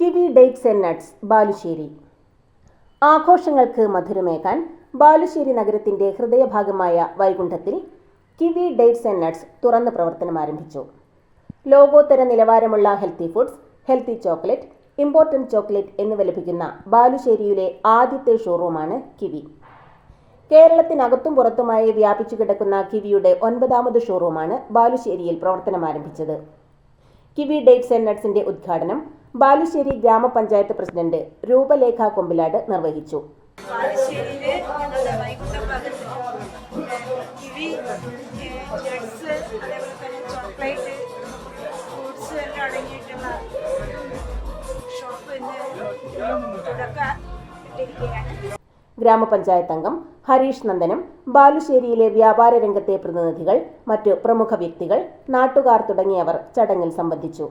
Kiwi dates and nuts Balussery. ആഘോഷങ്ങൾക്ക് മധുരമേകാൻ ബാലുശ്ശേരി നഗരത്തിന്റെ ഹൃദയഭാഗമായ വൈകുണ്ഠത്തിൽ കിവി ഡേറ്റ്സ് ആൻഡ് നട്ട്സ് തുറന്ന് പ്രവർത്തനം ആരംഭിച്ചു. ലോകോത്തര നിലവാരമുള്ള healthy foods healthy chocolate important chocolate എന്നിവ ലഭിക്കുന്ന ബാലുശ്ശേരിയിലെ ആദ്യത്തെ ഷോറൂമാണ് കിവി. കേരളത്തിനകത്തും പുറത്തുമായി വ്യാപിച്ചു കിടക്കുന്ന കിവിയുടെ ഒൻപതാമത് ഷോറൂമാണ് ബാലുശ്ശേരിയിൽ പ്രവർത്തനം ആരംഭിച്ചത്. കിവി ഡേറ്റ്സ് ആൻഡ് നട്ട്സിന്റെ ഉദ്ഘാടനം ബാലുശ്ശേരി ഗ്രാമപഞ്ചായത്ത് പ്രസിഡന്റ് രൂപലേഖ കൊമ്പിലാട് നിർവഹിച്ചു. ഗ്രാമപഞ്ചായത്ത് അംഗം ഹരീഷ് നന്ദനം ബാലുശ്ശേരിയിലെ വ്യാപാര രംഗത്തെ പ്രതിനിധികൾ മറ്റു പ്രമുഖ വ്യക്തികൾ നാട്ടുകാർ തുടങ്ങിയവർ ചടങ്ങിൽ സംബന്ധിച്ചു.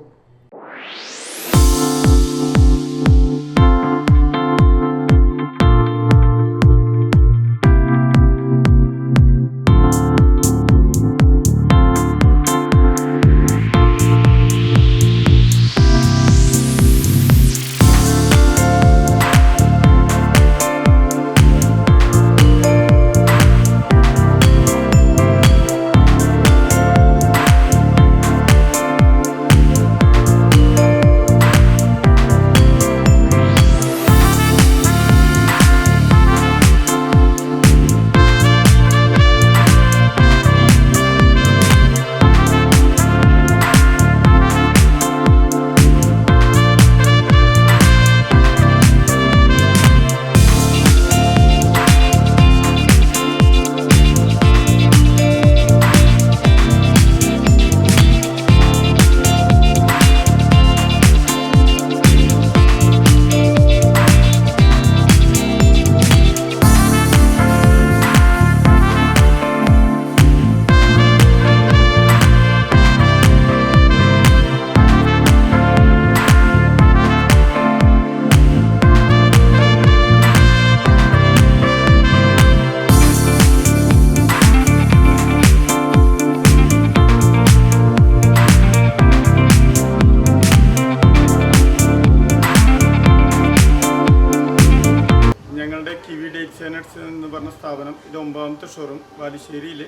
നട്ട്സ് എന്ന് പറഞ്ഞ സ്ഥാപനം ഇത് ഒമ്പതാമത്തെ ഷോറൂം ബാലുശ്ശേരിയിൽ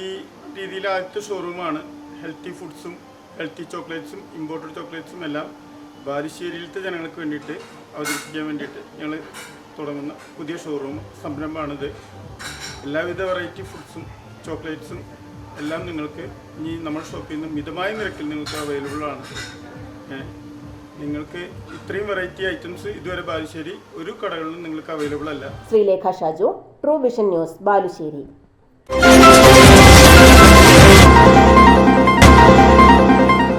ഈ രീതിയിൽ ആദ്യത്തെ ഷോറൂമാണ് ഹെൽത്തി ഫുഡ്സും ഹെൽത്തി ചോക്ലേറ്റ്സും ഇമ്പോർട്ടഡ് ചോക്ലേറ്റ്സും എല്ലാം ബാലുശ്ശേരിയിലത്തെ ജനങ്ങൾക്ക് വേണ്ടിയിട്ട് അവതരിപ്പിക്കാൻ വേണ്ടിയിട്ട് ഞങ്ങൾ തുടങ്ങുന്ന പുതിയ ഷോറൂം സംരംഭമാണിത്. എല്ലാവിധ വെറൈറ്റി ഫുഡ്സും ചോക്ലേറ്റ്സും എല്ലാം നിങ്ങൾക്ക് ഇനി നമ്മുടെ ഷോപ്പിൽ നിന്ന് മിതമായ നിരക്കിൽ നിങ്ങൾക്ക് അവൈലബിൾ ആണ്. നിങ്ങൾക്ക് ഇത്രയും വെറൈറ്റി ഐറ്റംസ് ഇതുവരെ ബാലുശ്ശേരി ഒരു കടകളിലും നിങ്ങൾക്ക് അവൈലബിൾ അല്ല. Sreelekha Shaju True Vision news Balussery.